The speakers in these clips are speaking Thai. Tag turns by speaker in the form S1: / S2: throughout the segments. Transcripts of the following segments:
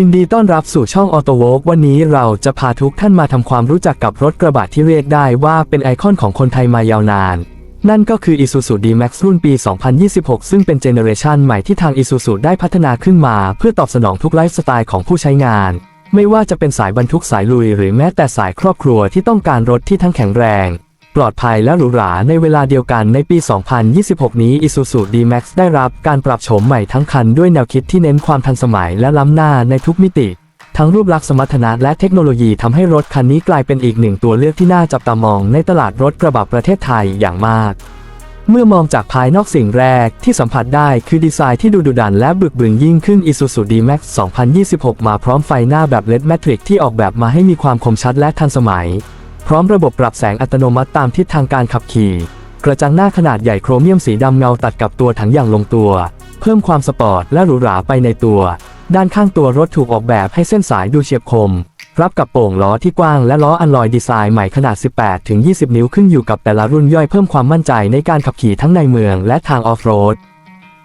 S1: ยินดีต้อนรับสู่ช่องออโตโวกวันนี้เราจะพาทุกท่านมาทำความรู้จักกับรถกระบะที่เรียกได้ว่าเป็นไอคอนของคนไทยมายาวนาน นั่นก็คือ Isuzu D-Max รุ่นปี 2026 ซึ่งเป็นเจเนอเรชันใหม่ที่ทาง Isuzu ได้พัฒนาขึ้นมา เพื่อตอบสนองทุกไลฟ์สไตล์ของผู้ใช้งาน ไม่ว่าจะเป็นสายบรรทุกสายลุย หรือแม้แต่สายครอบครัวที่ต้องการรถที่ทั้งแข็งแรง ปลอดภัยและหรูหราในเวลาเดียวกันในปี 2026 นี้ Isuzu D-Max ได้รับการปรับโฉมใหม่ทั้งคันด้วยแนวคิดที่เน้นความทันสมัยและล้ำหน้าในทุกมิติ ทั้งรูปลักษณ์สมรรถนะและเทคโนโลยีทำให้รถคันนี้กลายเป็นอีกหนึ่งตัวเลือกที่น่าจับตามองในตลาดรถกระบะประเทศไทยอย่างมาก เมื่อมองจากภายนอกสิ่งแรกที่สัมผัสได้คือดีไซน์ที่ดูดุดันและบึกบึนยิ่งขึ้น Isuzu D-Max 2026 มาพร้อมไฟหน้าแบบ LED Matrix ที่ออกแบบมาให้มีความคมชัดและทันสมัย พร้อมระบบปรับแสงอัตโนมัติตามทิศทางการขับขี่ กระจังหน้าขนาดใหญ่โครเมียมสีดำเงาตัดกับตัวถังอย่างลงตัว เพิ่มความสปอร์ตและหรูหราไปในตัว ด้านข้างตัวรถถูกออกแบบให้เส้นสายดูเฉียบคม รับกับโป่งล้อที่กว้างและล้ออันลอยดีไซน์ใหม่ขนาด 18-20 นิ้วขึ้นอยู่กับแต่ละรุ่นย่อยเพิ่มความมั่นใจในการขับขี่ทั้งในเมืองและทางออฟโรด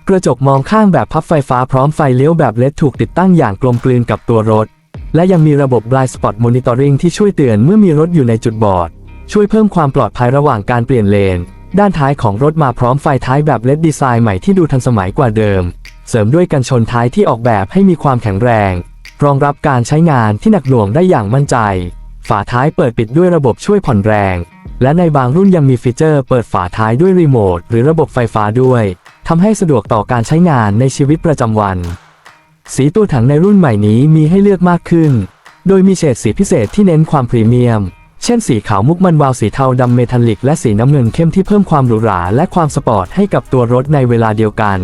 S1: กระจกมองข้างแบบพับไฟฟ้าพร้อมไฟเลี้ยวแบบเลดถูกติดตั้งอย่างกลมกลืนกับตัวรถ และยังมีระบบ Blind Spot Monitoring ที่ช่วยเตือนเมื่อมีรถอยู่ในจุดบอด ช่วยเพิ่มความปลอดภัยระหว่างการเปลี่ยนเลน ด้านท้ายของรถมาพร้อมไฟท้ายแบบเลดดีไซน์ใหม่ที่ดูทันสมัยกว่าเดิม เสริมด้วยกันชนท้ายที่ออกแบบให้มีความแข็งแรง รองรับการใช้งานที่หนักหน่วงได้อย่างมั่นใจ ฝาท้ายเปิดปิดด้วยระบบช่วยผ่อนแรง และในบางรุ่นยังมีฟีเจอร์เปิดฝาท้ายด้วยรีโมทหรือระบบไฟฟ้าด้วยทำให้สะดวกต่อการใช้งานในชีวิตประจำวัน สีตัวถังในรุ่นใหม่นี้มีให้เลือกมากขึ้น โดยมีเฉดสีพิเศษที่เน้นความพรีเมียม เช่นสีขาวมุกมันวาวสีเทาดำเมทัลลิก และสีน้ำเงินเข้มที่เพิ่มความหรูหราและความสปอร์ตให้กับตัวรถในเวลาเดียวกัน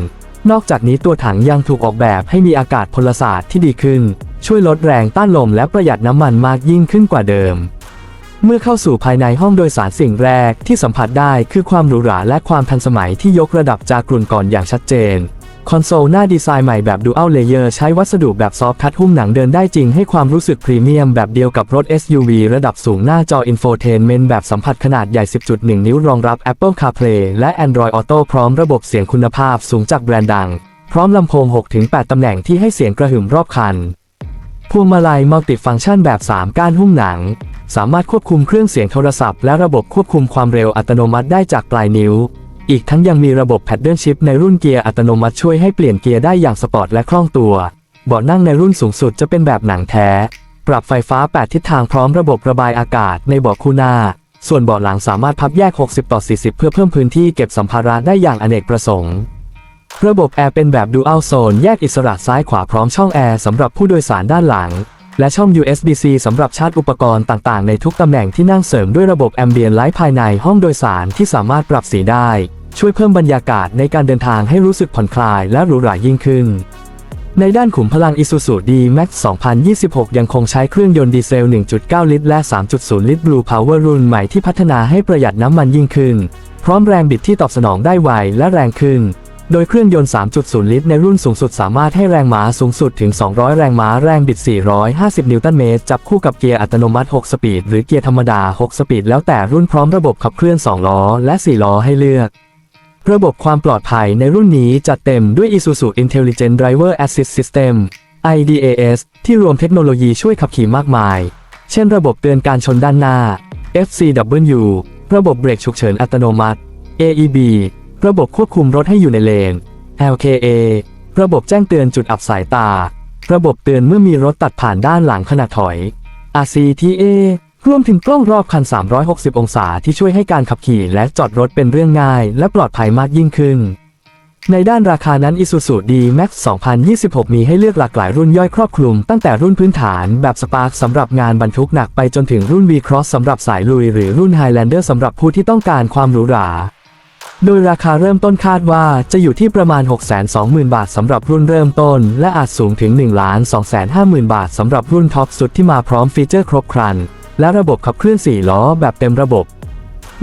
S1: นอกจากนี้ตัวถังยังถูกออกแบบให้มีอากาศพลศาสตร์ที่ดีขึ้น ช่วยลดแรงต้านลมและประหยัดน้ำมันมากยิ่งขึ้นกว่าเดิมเมื่อเข้าสู่ภายในห้องโดยสารสิ่งแรกที่สัมผัสได้คือความหรูหราและความทันสมัยที่ยกระดับจากกลุ่นก่อนอย่างชัดเจน คอนโซลหน้าดีไซน์ใหม่แบบ Dual Layer ใช้วัสดุแบบซอฟท์ทัชหุ้มหนังเดินได้จริงให้ความรู้สึกพรีเมียมแบบเดียวกับรถ SUV ระดับสูงหน้าจอ Infotainment แบบสัมผัสขนาดใหญ่ 10.1 นิ้วรองรับ Apple CarPlay และ Android Auto พร้อมระบบเสียงคุณภาพสูงจากแบรนด์ดัง พร้อมลำโพง 6-8 ตำแหน่งที่ให้เสียงกระหึ่มรอบคันพวงมาลัยมัลติฟังก์ชันแบบ 3 ก้านหุ้มหนัง สามารถควบคุมเครื่องเสียงโทรศัพท์และระบบควบคุมความเร็วอัตโนมัติได้จากปลายนิ้ว อีกทั้งยังมีระบบแพดเดิลชิพในรุ่นเกียร์อัตโนมัติช่วยให้เปลี่ยนเกียร์ได้อย่างสปอร์ตและคล่องตัว เบาะนั่งในรุ่นสูงสุดจะเป็นแบบหนังแท้ ปรับไฟฟ้า 8 ทิศทางพร้อมระบบระบายอากาศในเบาะคู่หน้า ส่วนเบาะหลังสามารถพับแยก 60 ต่อ 40 เพื่อเพิ่มพื้นที่เก็บสัมภาระได้อย่างอเนกประสงค์ ระบบแอร์เป็นแบบ Dual Zone แยกอิสระซ้ายขวาพร้อมช่องแอร์สำหรับผู้โดยสารด้านหลัง และช่อง USB-C สำหรับชาร์จอุปกรณ์ต่างๆ ในทุกตำแหน่งที่นั่งเสริมด้วยระบบ Ambient Light ภายในห้องโดยสารที่สามารถปรับสีได้ ช่วยเพิ่มบรรยากาศในการเดินทางให้รู้สึกผ่อนคลายและหรูหรายิ่งขึ้น ในด้านขุมพลัง Isuzu D-Max 2026 ยังคงใช้เครื่องยนต์ดีเซล 1.9 ลิตร และ 3.0 ลิตร Blue Power รุ่นใหม่ที่พัฒนาให้ประหยัดน้ำมันยิ่งขึ้น พร้อมแรงบิดที่ตอบสนองได้ไวและแรงขึ้นโดยเครื่องยนต์ 3.0 ลิตร ในรุ่นสูงสุดสามารถให้แรงม้าสูงสุดถึง 200 แรงม้า แรงบิด 450 นิวตันเมตร จับคู่กับเกียร์อัตโนมัติ 6 สปีด หรือเกียร์ธรรมดา 6 สปีด แล้วแต่รุ่นพร้อมระบบขับเคลื่อน 2 ล้อ และ 4 ล้อให้เลือก ระบบความปลอดภัยในรุ่นนี้จัดเต็มด้วย Isuzu Intelligent Driver Assist System IDAS ที่รวมเทคโนโลยีช่วยขับขี่มากมาย เช่นระบบเตือนการชนด้านหน้า FCW ระบบเบรกฉุกเฉินอัตโนมัติ AEB ระบบควบคุมรถให้อยู่ในเลน LKA ระบบแจ้งเตือนจุดอับสายตา ระบบเตือนเมื่อมีรถตัดผ่านด้านหลังขณะถอย RCTA รวมถึงกล้องรอบคัน 360 องศาที่ช่วยให้การขับขี่และจอดรถเป็นเรื่องง่าย และปลอดภัยมากยิ่งขึ้น ในด้านราคานั้น Isuzu D-Max 2026 มีให้เลือกหลากหลายรุ่นย่อยครอบคลุม ตั้งแต่รุ่นพื้นฐานแบบ Spark สำหรับงานบรรทุกหนักไปจนถึงรุ่น V-Cross สำหรับสายลุย หรือรุ่น Highlander สำหรับผู้ที่ต้องการความหรูหราโดยราคาเริ่มต้นคาดว่าจะอยู่ที่ประมาณ 620,000 บาทสำหรับรุ่นเริ่มต้น และอาจสูงถึง 1,250,000 บาทสำหรับรุ่นท็อปสุดที่มาพร้อมฟีเจอร์ครบครัน และระบบขับเคลื่อน 4 ล้อแบบเต็มระบบ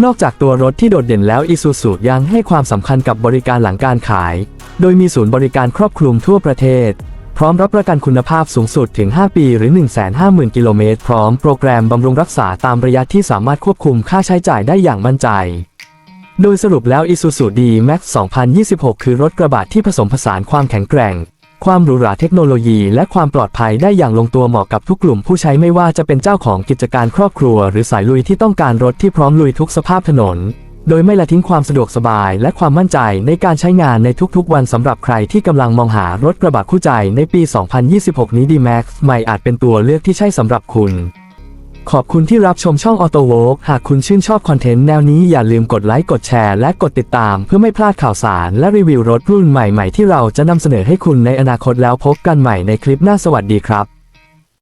S1: นอกจากตัวรถที่โดดเด่นแล้ว Isuzu ยังให้ความสำคัญกับบริการหลังการขาย โดยมีศูนย์บริการครอบคลุมทั่วประเทศ พร้อมรับประกันคุณภาพสูงสุดถึง 5 ปีหรือ 150,000 กิโลเมตร พร้อมโปรแกรมบำรุงรักษาตามระยะที่สามารถควบคุมค่าใช้จ่ายได้อย่างมั่นใจโดยสรุปแล้ว Isuzu D-Max 2026 คือรถกระบะที่ผสมผสานความแข็งแกร่ง ความหรูหราเทคโนโลยีและความปลอดภัยได้อย่างลงตัวเหมาะกับทุกกลุ่มผู้ใช้ไม่ว่าจะเป็นเจ้าของกิจการครอบครัว หรือสายลุยที่ต้องการรถที่พร้อมลุยทุกสภาพถนน โดยไม่ละทิ้งความสะดวกสบายและความมั่นใจในการใช้งานในทุกๆ วันสำหรับใครที่กำลังมองหารถกระบะคู่ใจในปี 2026 นี้ D-Max ใหม่อาจเป็นตัวเลือกที่ใช่สำหรับคุณ ขอบคุณที่รับชมช่อง Auto w o k หากคุณชื่นชอบคอนเทนต์แนวนี้อย่าลืมกดไลค์กดแชร์และกดติดตามเพื่อไม่พลาดข่าวสารและรีวิวรถรุ่นใหม่ๆ ที่เราจะนำเสนอให้คุณในอนาคตแล้วพบกันใหม่ในคลิปหน้าสวัสดีครับ